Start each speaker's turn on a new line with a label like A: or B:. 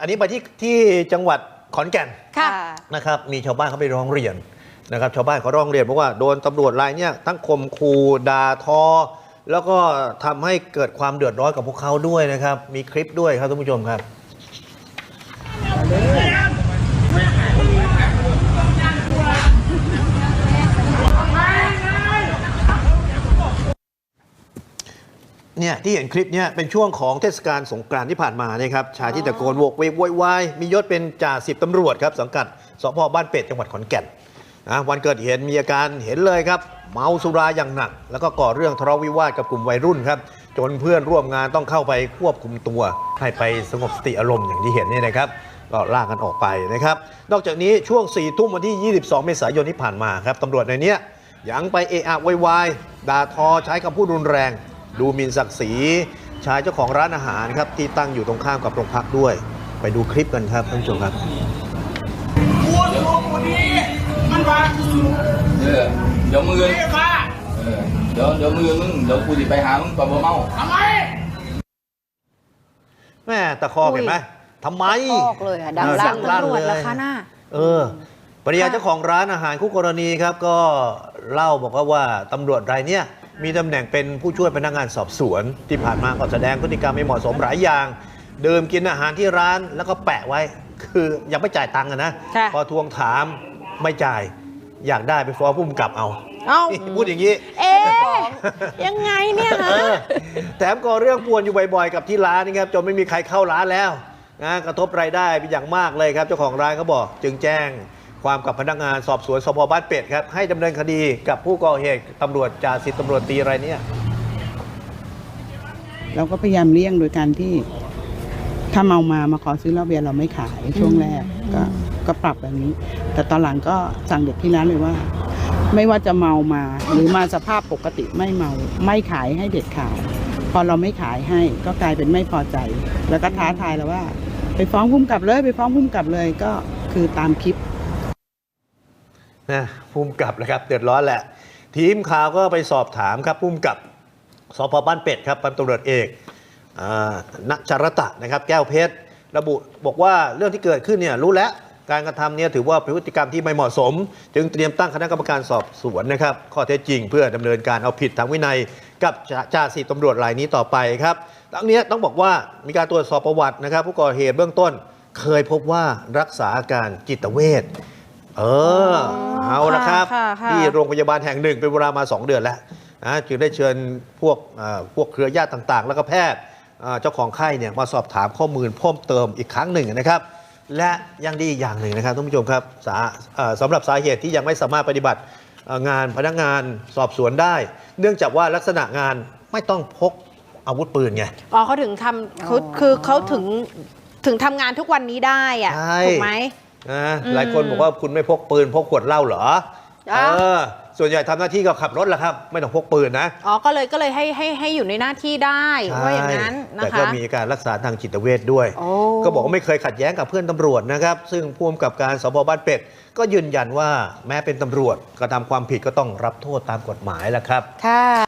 A: อันนี้ไปที่ที่จังหวัดขอนแก่น
B: ค่ะ
A: นะครับมีชาวบ้านเขาไปร้องเรียนนะครับชาวบ้านเขาร้องเรียนเพราะว่าโดนตำรวจรายเนี้ยทั้งข่มขู่ด่าทอ แล้วก็ทำให้เกิดความเดือดร้อนกับพวกเขาด้วยนะครับ มีคลิปด้วยครับท่านผู้ชมครับ เนี่ยที่เห็นคลิปเนี่ยเป็นช่วงของเทศกาลสงกรานต์ที่ผ่านมาเนี่ยครับชายที่ตะโกนโวกเวกโวยวายมียศเป็นจ่าสิบตำรวจครับสังกัดสพบ้านเป็ดจังหวัดขอนแก่นนะวันเกิดเหตุมีอาการเห็นเลยครับ เมาสุราอย่างหนัก แล้วก็ก่อเรื่องทะเลาะวิวาทกับกลุ่มวัยรุ่นครับ จนเพื่อนร่วมงานต้องเข้าไปควบคุมตัว ให้ไปสงบสติอารมณ์อย่างที่เห็นเนี่ยนะครับก็ลากกันออกไปนะครับ นอกจากนี้ช่วง4ี่ทุ่มวันที่ 22 เมษายนที่ผ่านมาครับตำรวจในเนี้ยยังไปเอะอะโวยวายด่าทอใช้คำพูดรุนแรง ดูหมินศักดิ์ศรีชายเจ้าของร้านอาหารครับที่ตั้งอยู่ตรงข้ามกับโรงพักด้วย ไปดูคลิปกันครับท่านผู้ชมครับ
C: กูสูงกว่านี้มันว่ากูสูง
D: เออเดี๋ยวมือ
C: ไม่มา
D: เออเดี๋ยวเดี๋ยวมือมึงเดี๋ยวกูจะไปหามึงตอนบ่เมา
C: ทำไม
A: แม่ตะคอกเห็นไหมทำไม
B: ตะคอกเลยอะดัง
A: เออ
B: ลั่น
A: ลั่น
B: ตำรวจ
A: เลย
B: ราคาหน้า
A: เออปริยาเจ้าของร้านอาหารคู่กรณีครับ ก็เล่าบอกว่าว่าตำรวจรายเนี้ย มีตำแหน่งเป็นผู้ช่วยพนักงานสอบสวน ที่ผ่านมาก็แสดงพฤติกรรมไม่เหมาะสมหลายอย่างดื่มกินอาหารที่ร้านแล้วก็แปะไว้ คือยังไม่จ่ายตังค์อะนะ
B: ค่ะ
A: พอทวงถามไม่จ่าย อยากได้ไปฟ้องผู้กำกับเอา
B: เอ้า
A: นี่พูดอย่างนี้
B: เอ๊ะยังไงเนี่ย
A: เอ
B: ฮะ
A: อแถมก่อเรื่องป่วนอยู่บ่อยๆ กับที่ร้านนะครับจนไม่มีใครเข้าร้านแล้วนะกระทบรายได้เป็นอย่างมากเลยครับ เจ้าของร้านเขาบอก จึงแจ้ง ความกับพนักงานสอบสวนสพบ้านเป็ดครับ ให้ดำเนินคดีกับผู้ก่อเหตุตำรวจจ่าสิบตำรวจตีรายเนี้ย
E: เราก็พยายามเลี่ยงโดยการที่ ถ้าเมามามาขอซื้อเหล้าเบียร์เราไม่ขายช่วงแรกก็ก็ปรับแบบนี้ แต่ตอนหลังก็สั่งเด็กที่ร้านเลยว่า ไม่ว่าจะเมามา หรือมาสภาพปกติไม่เมาไม่ขายให้เด็ดขาดพอเราไม่ขายให้ก็กลายเป็นไม่พอใจ แล้วก็ท้าทายแล้วว่า ไปฟ้องพุ่มกับเลย ไปฟ้องพุ่มกับเลยก็คือตามคลิป
A: นะภูมิกับนะครับเดือดร้อนแหละ ทีมข่าวก็ไปสอบถามครับภูมิกับสพบ้านเป็ดครับพันตำรวจเอกนักจรตะนะครับ แก้วเพชรระบุบอกว่าเรื่องที่เกิดขึ้นเนี่ยรู้แล้วการกระทำเนี่ยถือว่าเป็นพฤติกรรมที่ไม่เหมาะสม จึงเตรียมตั้งคณะกรรมการสอบสวนนะครับ ข้อเท็จจริงเพื่อดำเนินการเอาผิดทางวินัย กับจ่าจ่าสิบตำรวจรายนี้ต่อไปครับทั้งนี้ต้องบอกว่ามีการตรวจสอบประวัตินะครับ ผู้ก่อเหตุเบื้องต้นเคยพบว่ารักษาอาการจิตเวช เออเอาละครับ
B: ค่ะค่ะ
A: ที่โรงพยาบาลแห่งหนึ่งเป็นเวลามา 2 เดือนแล้วนะจึงได้เชิญพวกเอ่อพวกเครือญาติต่างๆ แล้วก็แพทย์เอ่อเจ้าของไข้เนี่ยมาสอบถามข้อมูลเพิ่มเติมอีกครั้งหนึ่งนะครับ และยังดีอีกอย่างหนึ่งนะครับท่านผู้ชมครับสาเอ่อสำหรับสาเหตุที่ยังไม่สามารถปฏิบัติเอ่องานพนักงานสอบสวนได้ เนื่องจากว่าลักษณะงานไม่ต้องพกอาวุธปืนไง
B: อ๋อเขาถึงทำเขาคือเขาถึงถึงทำงานทุกวันนี้ได้อะ
A: ใช่
B: ถูกไหม
A: นะ
B: อืม
A: หลายคนบอกว่าคุณไม่พกปืนพกขวดเหล้าเหรอ
B: อะ
A: เออส่วนใหญ่ทำหน้าที่ก็ขับรถแหละครับ ไม่ต้องพกปืนนะ
B: อ๋อก็เลยก็เลยให้ให้ให้อยู่ในหน้าที่ได้ว่าอย่างนั้นนะ
A: แต่
B: คะ
A: ก็มีการรักษาทางจิตเวชด้วย
B: โอ้
A: ก็บอกว่าไม่เคยขัดแย้งกับเพื่อนตำรวจนะครับ ซึ่งผู้กำกับการสพบ้านเป็ด ก็ยืนยันว่าแม้เป็นตำรวจกระทำความผิดก็ต้องรับโทษตามกฎหมายแหละครับ
B: ค่ะ